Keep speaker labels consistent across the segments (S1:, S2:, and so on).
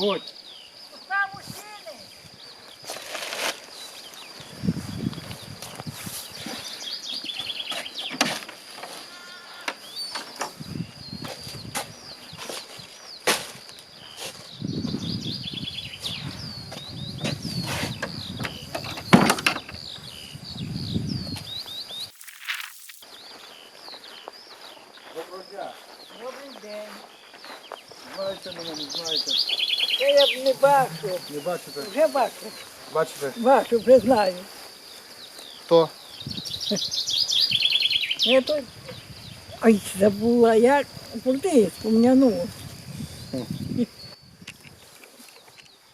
S1: wood. Не
S2: бачу.
S1: Не бачите?
S2: Вже бачу.
S1: Бачите?
S2: Бачу, вже знаю.
S1: Хто?
S2: Я тут... Ой, забула, як куди спомняну.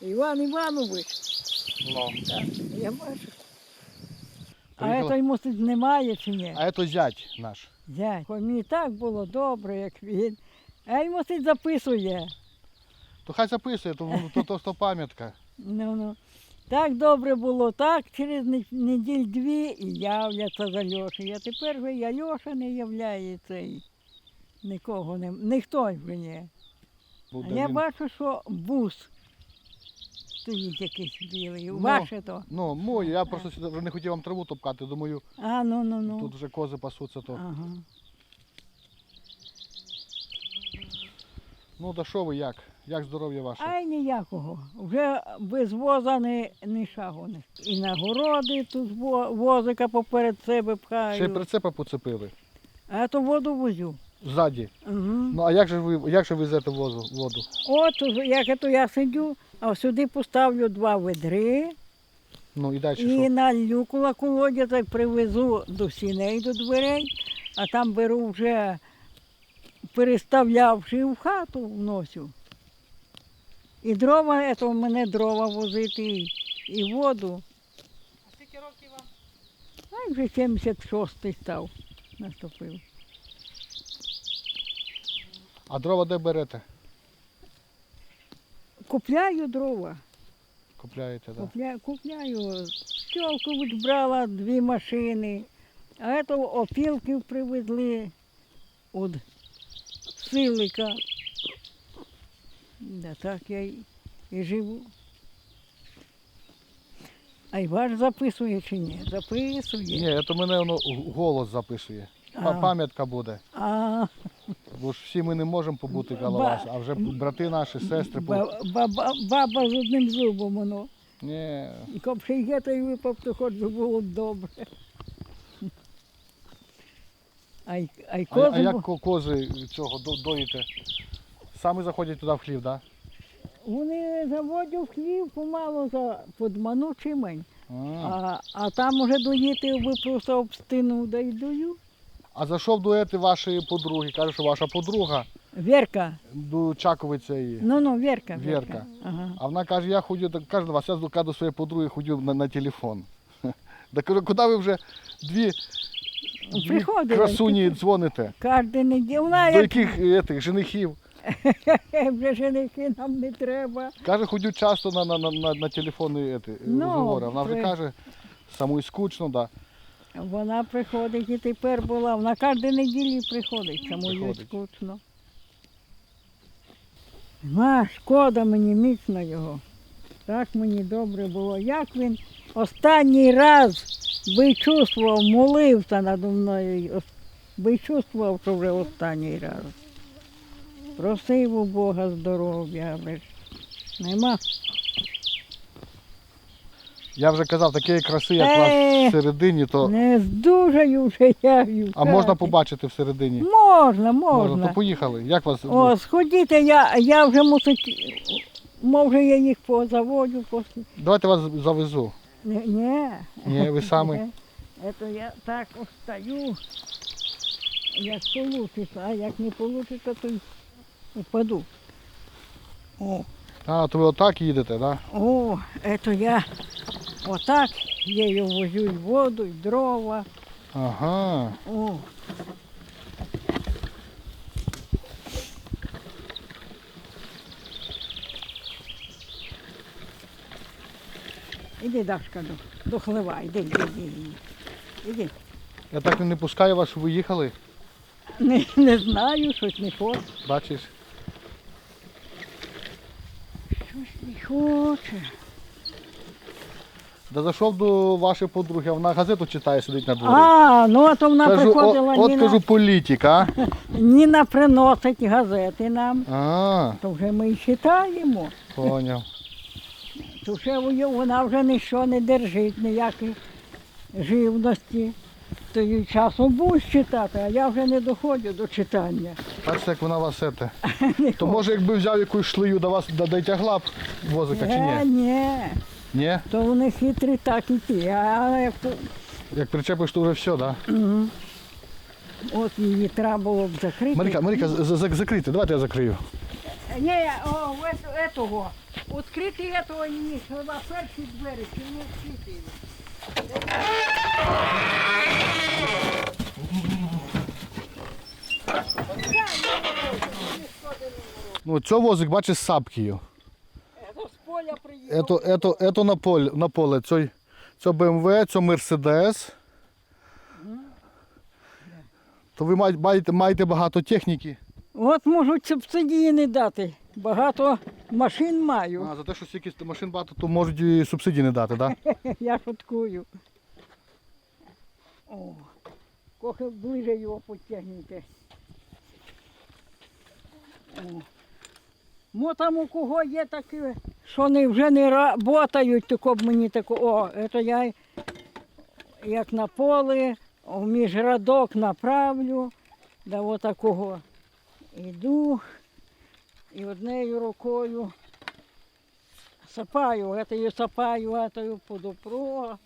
S2: Іван Іванович.
S1: Ну.
S2: Так, я бачу. А
S1: Приїхала?
S2: той мусить немає чи ні?
S1: А це зять наш.
S2: Дядь, мені так було добре, як він. А й мусить записує.
S1: То хай записує, то, то, то, то пам'ятка.
S2: Ну, ну. Так добре було, так через не- неділь дві і являться за Льошею. А тепер вже я Льоша не являється і нікого не ніхто вже не.
S1: Буде
S2: А я
S1: він.
S2: бачу, що бус стоїть якийсь білий.
S1: Ну,
S2: Ваше то.
S1: Ну, мой, я просто сюди вже не хотів вам траву топкати, думаю,
S2: А, ну ну ну.
S1: тут вже кози пасуться, то.
S2: Ага.
S1: Ну, да що ви як? Як здоров'я ваше?
S2: Ай ніякого. Вже без воза не, не шагу не. І на городи тут возика поперед себе пхаю.
S1: Ще й прицепа поцепили.
S2: А то воду возю.
S1: Ззаді.
S2: Угу.
S1: Ну а як же ви як же везете возу, воду?
S2: От як то я сидю, а сюди поставлю два ведри
S1: Ну і далі
S2: і
S1: що?
S2: налью коло колодязя, привезу до сіней до дверей, а там беру вже переставлявши в хату вносю. І дрова, це в мене дрова возити, і, і воду.
S3: А скільки років вам?
S2: А вже 76-й став, наступив.
S1: А дрова де берете?
S2: Купляю дрова.
S1: Купляєте, так?
S2: Купляю, купляю. Стілку брала дві машини, а це опілків привезли від силика. Да, так я і, і живу. А й ваш записує чи ні? Записує.
S1: Ні, це мене воно голос записує.
S2: А.
S1: Пам'ятка буде.
S2: А,
S1: Бо ж всі ми не можемо побути коло вас, а вже брати наші, сестри.
S2: ба- баба, баба з одним зубом воно.
S1: Ні.
S2: І ще є, то й випав, то хоч би було б добре. А й, а й
S1: А, а як ко- кози цього до- доїте? Самі заходять туди в хлів, так?
S2: Вони заводять в хлів помалу за подману чимень.
S1: А.
S2: А, а там уже доїти ви просто обстину да й дою.
S1: а зайшов дуети вашої подруги, каже, що ваша подруга
S2: Вірка.
S1: до Чаковиця її.
S2: Ну ну, Вірка.
S1: Вірка.
S2: Ага.
S1: А вона каже, я ходю, так каже, вас я до- своєї подруги ходю на, на телефон. Так кажу, куди ви вже дві, дві
S2: Приходили.
S1: красуні дзвоните?
S2: Кожен неділю. Вона
S1: До
S2: як
S1: яких етих, женихів?
S2: вже женихи нам не треба.
S1: Каже, ходю часто на, на, на, на, на телефони ети,
S2: Ну,
S1: розговори. Вона вже
S2: при-
S1: каже, самому скучно, да.
S2: Вона приходить і тепер була. Вона кожен неділі приходить, тому їй
S1: Приходить.
S2: скучно. Ма, шкода мені міцно його. Так мені добре було. Як він останній раз би чувствував, молився надо мною, би чувствував, що вже останній раз. Просив у Бога здоров'я, але ж нема.
S1: Я вже казав, такої краси, як у вас
S2: Е,
S1: всередині, то.
S2: Не здужаю вже я. й в
S1: А можна
S2: хаті.
S1: побачити всередині?
S2: Можна,
S1: Можна,
S2: можна.
S1: то поїхали. Як вас?
S2: О, сходіть, я, я вже мусить, може я їх позаводжу після.
S1: Давайте вас завезу.
S2: Ні, ні.
S1: Ні, ви самі.
S2: Это я так остаю, як получится, а як не получится, то й упаду. О,
S1: А, то ви отак їдете, так? Да?
S2: о, это я отак ею возю і воду, і дрова.
S1: Ага.
S2: О. Іди, Дашка, до, до хлива, іди, іди, іди, іди.
S1: Я так не пускаю вас, щоб ви їхали.
S2: Не, не знаю, щось не хочу.
S1: Бачиш?
S2: щось не хоче.
S1: Да зайшов до вашої подруги, а вона газету читає, сидить на дворі.
S2: А, ну а то вона
S1: кажу, о, от
S2: Ніна,
S1: кажу, політика.
S2: Ніна приносить газети нам,
S1: А,
S2: то вже ми й читаємо.
S1: поняв.
S2: То вона- вона вже нічого не держить, ніякої живності. То їй часом будеш читати, а я вже не доходжу до читання.
S1: Бачите, як вона вас ете. То може, якби взяв якусь шлею до вас дотягла б возика чи
S2: Е,
S1: ні?
S2: ні,
S1: Ні?
S2: то вони хитрі так і ті. А як то-
S1: Як причепиш, то вже все, так? Да?
S2: От її треба було б закрити.
S1: Маріка, Маріка, з- з- закрийте, давайте я закрию.
S2: Ні, о, ет- етого. Відкрити етого ні, хіба перші двері, чи не відкрити.
S1: Ну, це возик, бачиш, з сапкою.
S2: Це з поля приїхав.
S1: Ето, ето, ето на поле, на поле. Це, це BMW, це Mercedes. То ви маєте, маєте багато техніки.
S2: От можуть субсидії не дати. Багато машин маю.
S1: А, за те, що стільки машин багато, то можуть і субсидії не дати, так? Да?
S2: Я шуткую. О, трохи ближе його потягнете. О. Мо там у кого є таке, що вони вже не работають, тако б мені тако, о, це я як на поле, в міжрадок направлю, да отакого іду і однією рукою сапаю, этою сапаю, этою подопро,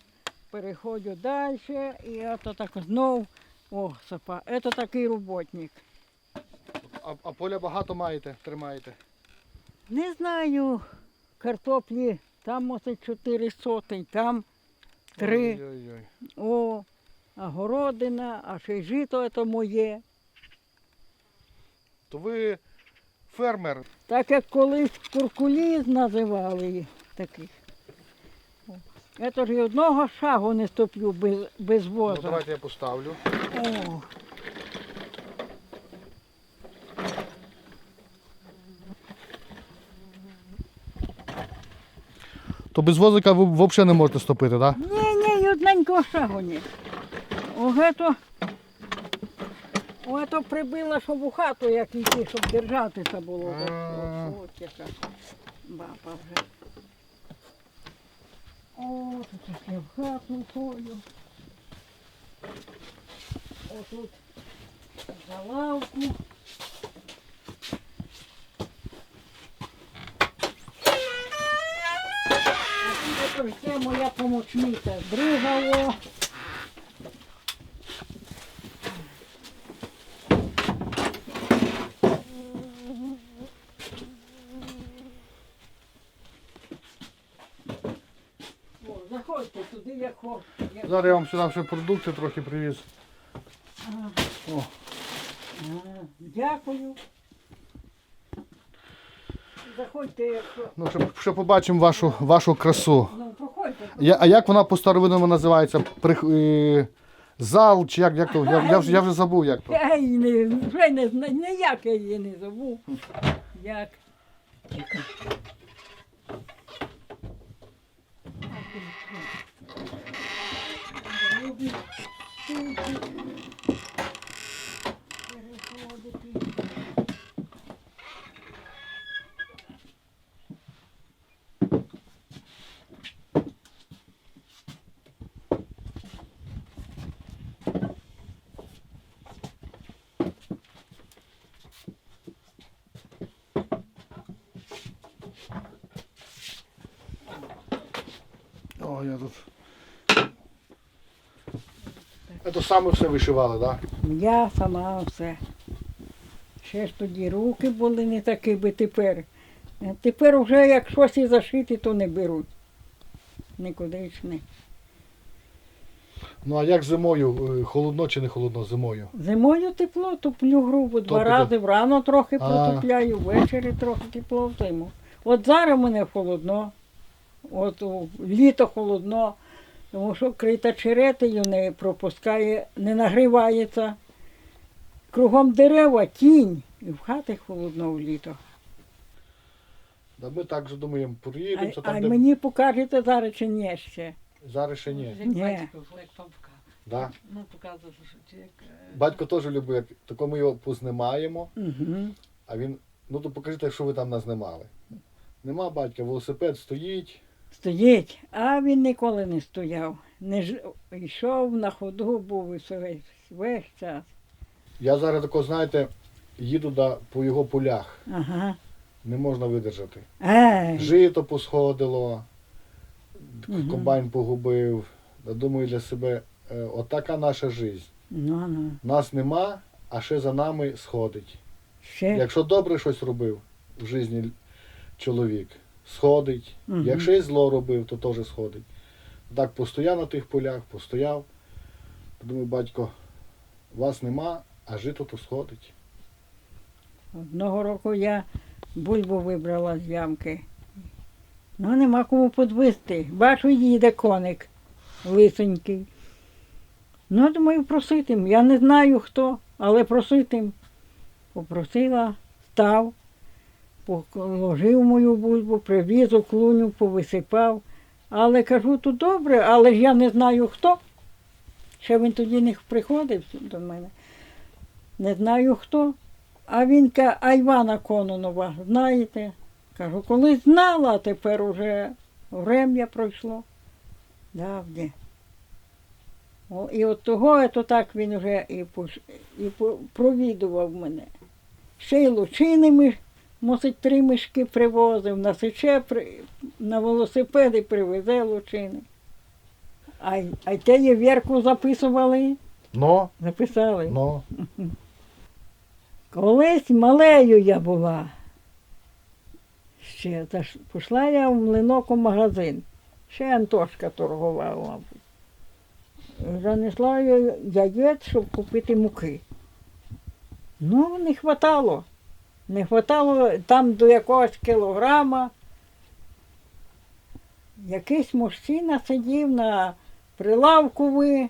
S2: переходжу далі і это так знов, о, сапа. Это такий роботник.
S1: А, а поля багато маєте, тримаєте.
S2: Не знаю, картоплі, там оце 4 сотень, там три. О, а городина, а ще й жито це моє.
S1: То ви фермер.
S2: Так як колись куркуліз називали їх таких. Я ж і одного шагу не стоплю без, без
S1: Ну, давайте я поставлю.
S2: О.
S1: То без возика ви взагалі не можете стопити, так? Да?
S2: Ні, ні, й одненького шагу ні. Ого, Ото прибила, щоб у хату як йти, щоб держатися було. От яка баба вже. О, тут я в хату ходю. Отут за лавку. Помічниця. Друга о. Заходьте туди, як хочете.
S1: Зараз я вам сюди ще продукти трохи привіз. О,
S2: А, Дякую. Заходьте,
S1: ну, ще, ще побачимо вашу, вашу красу.
S2: Ну.
S1: Я, а як вона по старовинному називається? Прих, е, зал чи як, як то? Я, я, вже, я вже забув як то.
S2: Я не, вже не знаю, ніяк я її не забув. Як?
S1: О, я тут. Це саме все вишивали, так?
S2: Я сама все. Ще ж тоді руки були не такі би тепер. Тепер вже як щось і зашити, то не беруть. Нікуди ж не.
S1: Ну а як зимою? Е, Холодно чи не холодно зимою?
S2: Зимою тепло, топлю грубо. Два
S1: Топите?
S2: рази врано трохи
S1: А.
S2: протопляю, ввечері трохи тепло в зиму. От зараз мене холодно, от у літо холодно, тому що крита черетою не пропускає, не нагрівається. Кругом дерева, тінь, і в хати холодно в літо.
S1: Да ми так же думаємо, приїдемо,
S2: А,
S1: там,
S2: а
S1: де
S2: мені покажете зараз чи ні ще.
S1: зараз ще ні.
S3: Як
S2: Ні.
S3: батько, як папка.
S1: Да.
S3: Ну, показує, що як... е,
S1: Батько теж любить, як тако ми його познімаємо,
S2: Угу.
S1: а він, ну то покажіть, що ви там назнімали. Нема батька, велосипед стоїть.
S2: Стоїть, а він ніколи не стояв. Не ж... Йшов на ходу, був весь, весь час.
S1: Я зараз тако, знаєте, їду да, по його полях.
S2: Ага.
S1: Не можна видержати.
S2: Ей,
S1: Жито посходило,
S2: Мгм.
S1: комбайн погубив. Я думаю для себе, е, отака наша життя.
S2: ну, ну.
S1: Нас нема, а ще за нами сходить.
S2: Ще.
S1: Якщо добре щось робив в житті чоловік, сходить.
S2: Мгм.
S1: Якщо і зло робив, то теж сходить. Так постояв на тих полях, постояв. Думаю, батько, вас нема, а жито то сходить.
S2: Одного року я бульбу вибрала з ямки. Ну, нема кому подвести. Бачу, їде коник лисенький. Ну, думаю, проситим. Я не знаю хто, але проситим. Попросила, став, положив мою бульбу, привіз у клуню, повисипав. Але кажу, то добре, але ж я не знаю хто. Ще він тоді не приходив до мене. Не знаю хто. А він каже, а Івана Кононова, знаєте? Кажу, колись знала, тепер уже врем'я пройшло. Давнє. О, і от того, то так він вже і, і провідував мене. Ще й лучинами, мусить, три мішки привозив, на сече, при, на велосипеди привезе лучини. А, а те є вірку записували,
S1: Но,
S2: записали.
S1: но,
S2: Колись малею я була. Ще пішла я в млинок у магазин. Ще Антошка торгував, мабуть. Занесла я яєць, щоб купити муки. Ну, не хватало. Не хватало там до якогось кілограма. Якийсь мужчина сидів на прилавку, ви-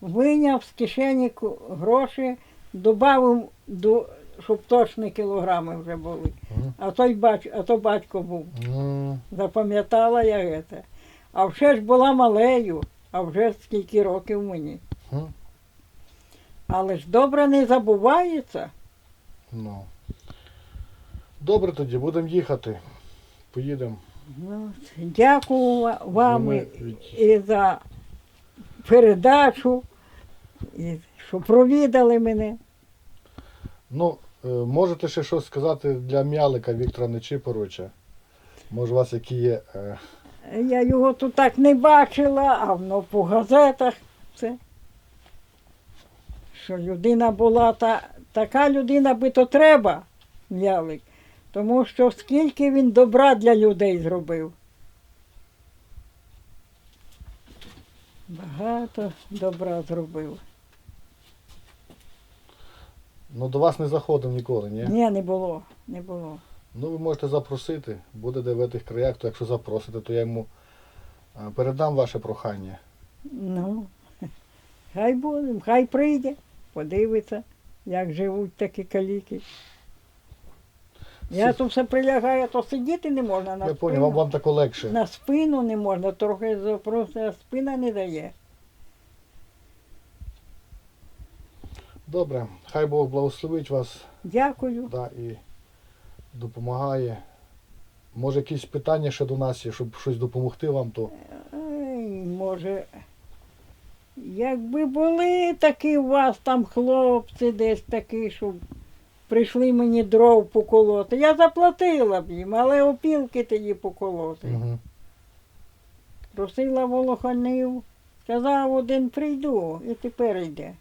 S2: виняв з кишені гроші, додав, до, щоб точні кілограми вже були. А той бач, а то батько був. Запам'ятала я це. А вже ж була малею, а вже скільки років мені. Але ж добре не забувається.
S1: ну. Добре тоді, будемо їхати. Поїдемо.
S2: Ну, дякую вам
S1: Ми
S2: і, і за передачу, і що провідали мене.
S1: Ну, е, можете ще щось сказати для м'ялика Віктора Нечипоровича? Може, у вас які є. е,
S2: Я його тут так не бачила, а воно по газетах це. Що людина була та, така людина би то треба, М'ялик. Тому що скільки він добра для людей зробив. Багато добра зробив.
S1: Ну, до вас не заходив ніколи, ні?
S2: Ні, не було, не було.
S1: Ну, ви можете запросити, буде де в тих краях, то якщо запросите, то я йому передам ваше прохання.
S2: Ну, хай буде, хай прийде, подивиться, як живуть такі каліки. Я тут все прилягаю, то сидіти не можна на
S1: Я
S2: спину.
S1: поняв, вам, вам тако легше.
S2: На спину не можна, трохи просто спина не дає.
S1: Добре, хай Бог благословить вас
S2: Дякую.
S1: да, і допомагає. Може, якісь питання ще до нас є, щоб щось допомогти вам, то
S2: Ай, може, якби були такі у вас там хлопці десь такі, щоб прийшли мені дров поколоти. Я заплатила б їм, але опілки тоді поколоти.
S1: угу.
S2: Просила волоханів, сказав один прийду і тепер йде.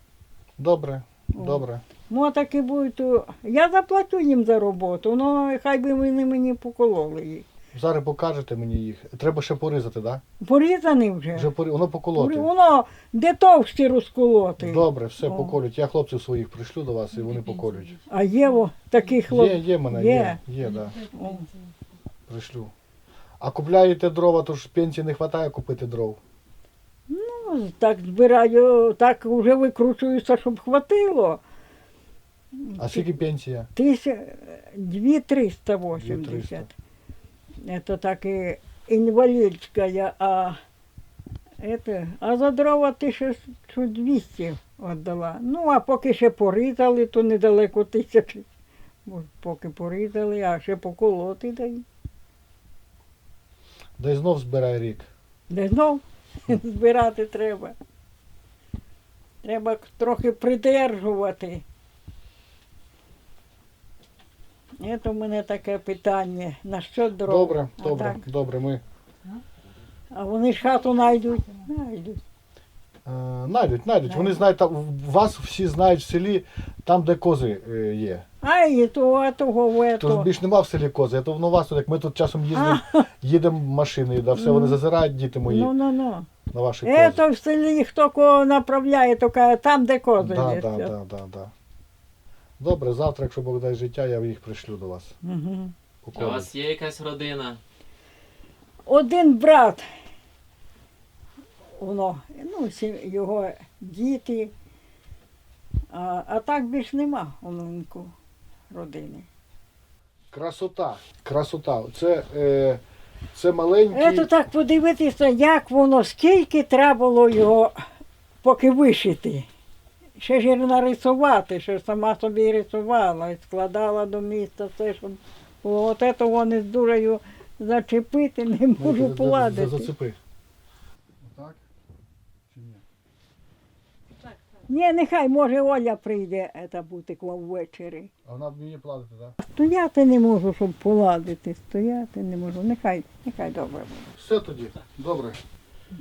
S1: добре,
S2: О.
S1: добре.
S2: Мо таки будуть. то- Я заплачу їм за роботу, ну хай би вони мені покололи їх.
S1: Зараз покажете мені їх. Треба ще порізати, так?
S2: Порізані вже.
S1: Вже порі... Воно поколоти.
S2: Воно де товщі розколоти.
S1: Добре, все,
S2: О.
S1: поколють. Я хлопців своїх пришлю до вас і вони поколють.
S2: А є о, такі хлопці.
S1: є в мене,
S2: Є.
S1: є, є, да. Пришлю. А купляєте дрова, то ж пенсії не вистачає купити дров.
S2: Ну, так збираю, так вже викручуюся, щоб хватило.
S1: А скільки пенсія?
S2: Тисяч, дві триста вісімдесят. Это так и инвалидская, а это, а за дрова 1200 віддала. Ну, а поки ще порізали, то недалеко тисячі. Поки порізали, а ще поколоти дають.
S1: Да й знов збирай рік.
S2: Де знов збирати треба. Треба трохи придержувати. Це в мене таке питання. На що дрова?
S1: Добре, добре,
S2: так?
S1: добре. Ми
S2: А вони ж хату знайдуть. Знайдуть.
S1: е, знайдуть, знайдуть. Вони знають, там, вас всі знають в селі, там, де кози е, є.
S2: А і того, а того, в
S1: То ж
S2: ето.
S1: більш нема в селі кози, а то воно у вас тут, як ми тут часом їздимо, їдемо машиною, да, все
S2: Ну.
S1: вони зазирають, діти мої,
S2: Ну, ну, ну.
S1: на ваші кози.
S2: Ето в селі хто кого направляє, то каже, там, де кози
S1: Да,
S2: є.
S1: да, да, да, да. Добре, завтра, якщо Бог дасть життя, я їх пришлю до вас.
S2: Угу.
S4: А у вас є якась родина?
S2: Один брат, воно, ну, його діти, а, а так більш нема у родини.
S1: Красота. Красота. Це, е, це маленький.
S2: Ето так подивитися, як воно, скільки треба було його поки вишити. Ще ж і нарисувати, ще ж сама собі рисувала, і складала до міста все, щоб було. От це вони дуже його зачепити, не
S1: Ну,
S2: можу поладити.
S1: Зацепи. Отак? Чи ні?
S2: Ні, нехай може Оля прийде це бути к ввечері.
S1: А вона вміє плавати, так?
S2: Стояти не можу, щоб поладити. Стояти не можу. Нехай, нехай добре буде.
S1: Все тоді. Добре.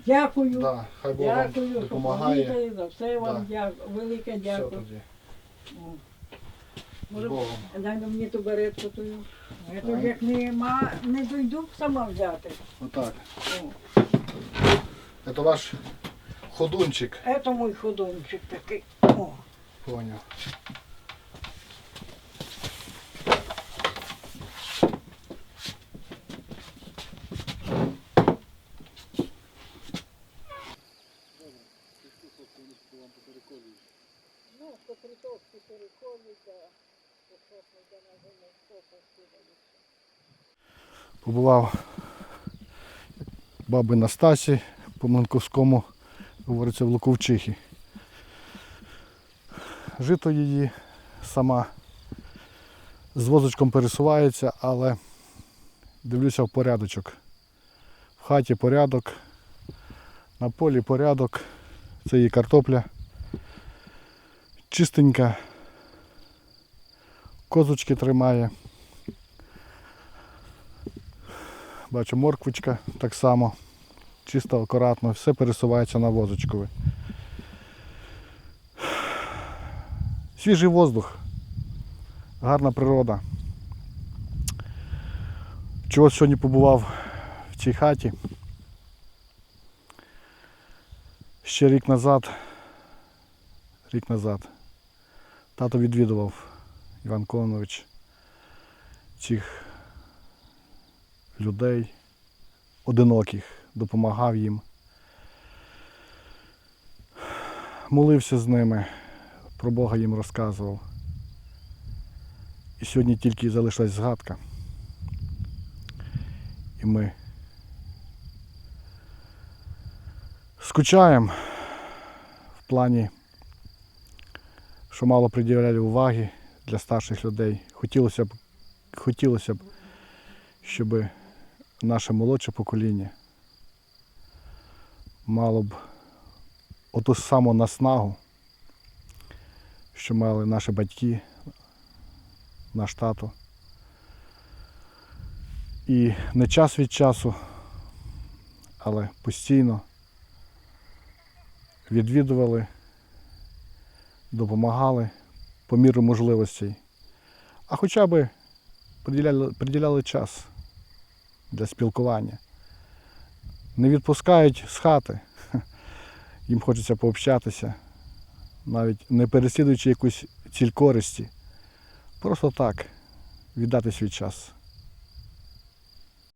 S2: Дякую.
S1: Да, хай Бог вам
S2: Дякую, що
S1: допомагає.
S2: помітили, за все вам
S1: Да.
S2: дякую. Велике
S1: Все
S2: дякую.
S1: тоді.
S2: О.
S1: З
S2: Може,
S1: Богом.
S2: дай на мені ту беретку тую. Я тут як нема, не дойду сама взяти.
S1: Отак.
S2: О.
S1: Це ваш ходунчик.
S2: Це мій ходунчик такий. О.
S1: Поняв. Побував баби Настасі по Манковському, говориться, в Луковчихі. Жито її сама з возочком пересувається, але дивлюся в порядочок. В хаті порядок, на полі порядок, це її картопля. Чистенька, козочки тримає. Бачу, морквочка так само. Чисто, акуратно, все пересувається на возочкові. Свіжий воздух, гарна природа. Чого сьогодні побував в цій хаті. Ще рік назад, рік назад, тато відвідував Іван Конович цих людей одиноких, допомагав їм. Молився з ними, про Бога їм розказував. І сьогодні тільки залишилась згадка. І ми скучаємо в плані, що мало приділяли уваги для старших людей. Хотілося б, хотілося б, щоб наше молодше покоління мало б оту саму наснагу, що мали наші батьки, наш тато. І не час від часу, але постійно відвідували, допомагали по міру можливостей, а хоча б приділяли, приділяли час для спілкування. Не відпускають з хати. Їм хочеться пообщатися, навіть не переслідуючи якусь ціль користі. Просто так, віддати свій час.